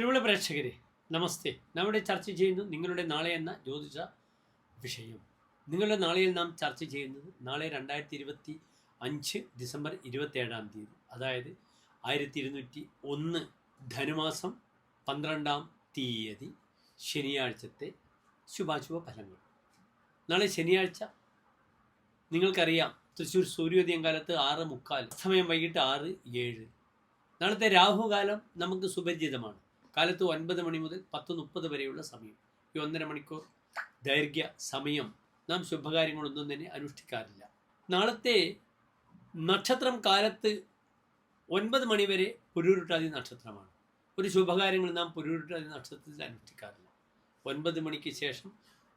പ്രിയമുള്ള പ്രേക്ഷകരെ നമസ്തേ. നമ്മുടെ ചർച്ച ചെയ്യുന്നു നിങ്ങളുടെ നാളെ എന്ന ജ്യോതിഷ വിഷയം. നിങ്ങളുടെ നാളെയിൽ നാം ചർച്ച ചെയ്യുന്നത് നാളെ രണ്ടായിരത്തി ഇരുപത്തി അഞ്ച് ഡിസംബർ ഇരുപത്തേഴാം തീയതി. അതായത് ആയിരത്തി ഇരുന്നൂറ്റി ഒന്ന് ധനുമാസം പന്ത്രണ്ടാം തീയതി ശനിയാഴ്ചത്തെ ശുഭാശുഭ ഫലങ്ങൾ. നാളെ ശനിയാഴ്ച നിങ്ങൾക്കറിയാം തൃശ്ശൂർ സൂര്യോദയം കാലത്ത് ആറ് മുക്കാൽ സമയം വൈകിട്ട് ആറ് ഏഴ്. നാളത്തെ രാഹുകാലം നമുക്ക് സുപരിചിതമാണ്. കാലത്ത് ഒൻപത് മണി മുതൽ പത്ത് മുപ്പത് വരെയുള്ള സമയം. ഈ ഒന്നര മണിക്കൂർ ദൈർഘ്യ സമയം നാം ശുഭകാര്യങ്ങളൊന്നും തന്നെ അനുഷ്ഠിക്കാറില്ല. നാളത്തെ നക്ഷത്രം കാലത്ത് ഒൻപത് മണി വരെ പുരുരുട്ടാതി നക്ഷത്രമാണ്. ഒരു ശുഭകാര്യങ്ങൾ നാം പുരുരുട്ടാതി നക്ഷത്രത്തിൽ അനുഷ്ഠിക്കാറില്ല. ഒൻപത് മണിക്ക് ശേഷം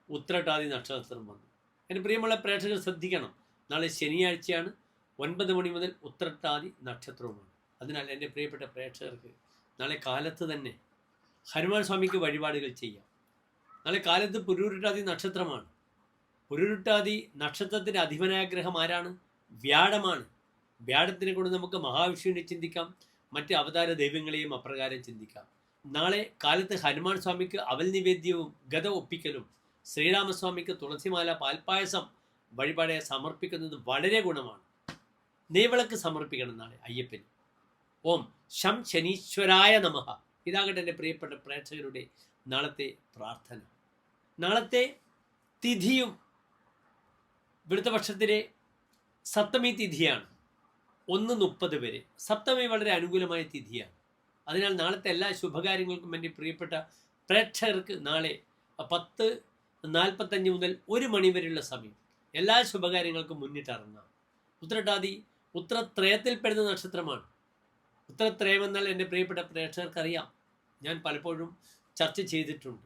ഉത്രട്ടാതി നക്ഷത്രം വന്നു. എന്റെ പ്രിയമുള്ള പ്രേക്ഷകർ ശ്രദ്ധിക്കണം. നാളെ ശനിയാഴ്ചയാണ് ഒൻപത് മണി മുതൽ ഉത്രട്ടാതി നക്ഷത്രവുമാണ്. അതിനാൽ എന്റെ പ്രിയപ്പെട്ട പ്രേക്ഷകർക്ക് നാളെ കാലത്ത് തന്നെ ഹനുമാൻ സ്വാമിക്ക് വഴിപാടുകൾ ചെയ്യാം. നാളെ കാലത്ത് പുരുരുട്ടാതി നക്ഷത്രമാണ്. പുരുരുട്ടാതി നക്ഷത്രത്തിന്റെ അധിപനായ ഗ്രഹം ആരാണ്? വ്യാഴമാണ്. വ്യാഴത്തിനെ കൊണ്ട് നമുക്ക് മഹാവിഷ്ണുവിനെ ചിന്തിക്കാം. മറ്റ് അവതാര ദൈവങ്ങളെയും അപ്രകാരം ചിന്തിക്കാം. നാളെ കാലത്ത് ഹനുമാൻ സ്വാമിക്ക് അവൽ നിവേദ്യവും ഗത ഒപ്പിക്കലും ശ്രീരാമസ്വാമിക്ക് തുളസിമാല പാൽപ്പായസം വഴിപാടെ സമർപ്പിക്കുന്നത് വളരെ ഗുണമാണ്. നെയ്വിളക്ക് സമർപ്പിക്കണം നാളെ അയ്യപ്പന്. ഓം ശം ശനീശ്വരായ നമഃ. ഇതാകട്ടെ എന്റെ പ്രിയപ്പെട്ട പ്രേക്ഷകരുടെ നാളത്തെ പ്രാർത്ഥന. നാളത്തെ തിഥിയും ഇവിടുത്തെ പക്ഷത്തിലെ സപ്തമി തിഥിയാണ്. ഒന്ന് മുപ്പത് വരെ. സപ്തമി വളരെ അനുകൂലമായ തിഥിയാണ്. അതിനാൽ നാളത്തെ എല്ലാ ശുഭകാര്യങ്ങൾക്കും എന്റെ പ്രിയപ്പെട്ട പ്രേക്ഷകർക്ക് നാളെ പത്ത് നാൽപ്പത്തഞ്ച് മുതൽ ഒരു മണി വരെയുള്ള സമയം എല്ലാ ശുഭകാര്യങ്ങൾക്കും മുന്നിട്ടിറങ്ങാം ഉത്രട്ടാതി ഉത്രത്രയത്തിൽപ്പെടുന്ന നക്ഷത്രമാണ്. ഉത്തരത്രയം എന്നാൽ എന്റെ പ്രിയപ്പെട്ട പ്രേക്ഷകർക്കറിയാം. ഞാൻ പലപ്പോഴും ചർച്ച ചെയ്തിട്ടുണ്ട്.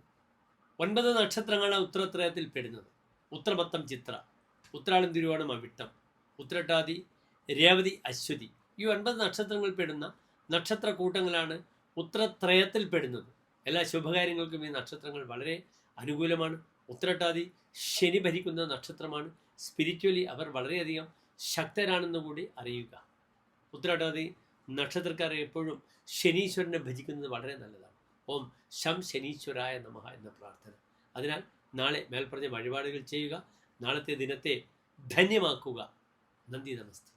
ഒൻപത് നക്ഷത്രങ്ങളാണ് ഉത്തരത്രയത്തിൽ പെടുന്നത്. ഉത്തരമത്തം ചിത്ര ഉത്രാളം അവിട്ടം ഉത്രട്ടാതി രേവതി അശ്വതി. ഈ ഒൻപത് നക്ഷത്രങ്ങൾ പെടുന്ന നക്ഷത്ര കൂട്ടങ്ങളാണ് ഉത്തരത്രയത്തിൽ പെടുന്നത്. എല്ലാ ശുഭകാര്യങ്ങൾക്കും ഈ നക്ഷത്രങ്ങൾ വളരെ അനുകൂലമാണ്. ഉത്രട്ടാതി ശനി ഭരിക്കുന്ന നക്ഷത്രമാണ്. സ്പിരിച്വലി അവർ വളരെയധികം ശക്തരാണെന്ന് കൂടി അറിയുക. ഉത്രട്ടാതി നക്ഷത്രക്കാരെ എപ്പോഴും ശനീശ്വരനെ ഭജിക്കുന്നത് വളരെ നല്ലതാണ്. ഓം ശം ശനീശ്വരായ നമഃ എന്ന പ്രാർത്ഥന. അതിനാൽ നാളെ മേൽപ്പറഞ്ഞ വഴിപാടുകൾ ചെയ്യുക നാളത്തെ ദിനത്തെ ധന്യമാക്കുക. നന്ദി നമസ്തേ.